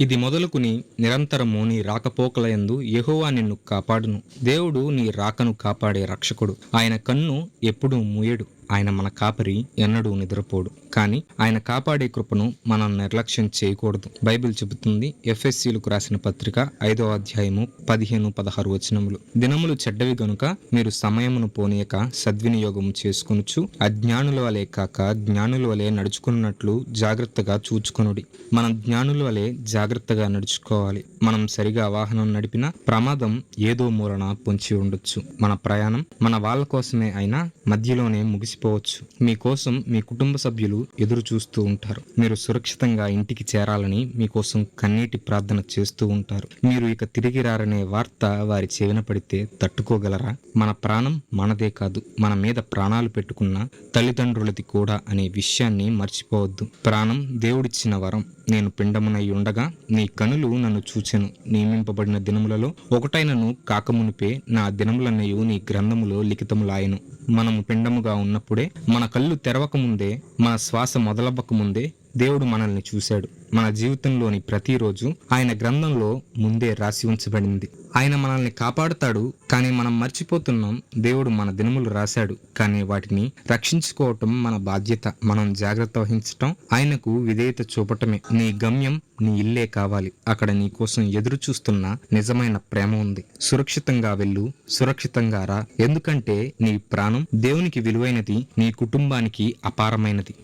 ఇది మొదలుకుని నిరంతరము నీ రాకపోకలయందు యెహోవా నిన్ను కాపాడును. దేవుడు నీ రాకను కాపాడే రక్షకుడు. ఆయన కన్ను ఎప్పుడూ మూయడు. ఆయన మన కాపరి ఎన్నడూ నిద్రపోడు. కానీ ఆయన కాపాడే కృపను మనం నిర్లక్ష్యం చేయకూడదు. బైబిల్ చెబుతుంది ఎఫ్ఎస్సీలకు రాసిన పత్రిక ఐదో అధ్యాయము పదిహేను పదహారు వచనములు. దినములు చెడ్డవి గనుక మీరు సమయమును పోనీయక సద్వినియోగం చేసుకొనుచు అజ్ఞానుల వలె కాక జ్ఞానుల వలె నడుచుకున్నట్లు జాగ్రత్తగా చూచుకొనుడి. మనం జ్ఞానుల వలె జాగ్రత్తగా నడుచుకోవాలి. మనం సరిగా వాహనం నడిపిన ప్రమాదం ఏదో మూలన పొంచి ఉండొచ్చు. మన ప్రయాణం మన వాళ్ళ కోసమే అయినా మధ్యలోనే ముగిసి ముగిసిపోవచ్చు మీకోసం మీ కుటుంబ సభ్యులు ఎదురు చూస్తూ ఉంటారు. మీరు సురక్షితంగా ఇంటికి చేరాలని మీకోసం కన్నీటి ప్రార్థన చేస్తూ ఉంటారు. మీరు ఇక తిరిగి రారనే వార్త వారి చెవిన పడితే తట్టుకోగలరా? మన ప్రాణం మనదే కాదు మన మీద ప్రాణాలు పెట్టుకున్న తల్లిదండ్రులది కూడా అనే విషయాన్ని మర్చిపోవద్దు. ప్రాణం దేవుడిచ్చిన వరం. నేను పిండమునై ఉండగా నీ కనులు నన్ను చూచెను. నియమింపబడిన దినములలో ఒకటైనను కాకమునిపే నా దినములన్నయు నీ గ్రంథములో లిఖితములాయను. మనము పిండముగా ఉన్నప్పుడే మన కళ్ళు తెరవక ముందే మన శ్వాస మొదలవ్వకముందే దేవుడు మనల్ని చూశాడు. మన జీవితంలోని ప్రతిరోజు ఆయన గ్రంథంలో ముందే రాసి ఉంచబడింది. ఆయన మనల్ని కాపాడుతాడు కానీ మనం మర్చిపోతున్నాం దేవుడు మన దినములు రాశాడు. కానీ వాటిని రక్షించుకోవటం మన బాధ్యత. మనం జాగ్రత్త వహించటం ఆయనకు విధేయత చూపటమే. నీ గమ్యం నీ ఇల్లే కావాలి. అక్కడ నీ కోసం ఎదురు చూస్తున్న నిజమైన ప్రేమ ఉంది. సురక్షితంగా వెళ్ళు సురక్షితంగా రా. ఎందుకంటే నీ ప్రాణం దేవునికి విలువైనది నీ కుటుంబానికి అపారమైనది.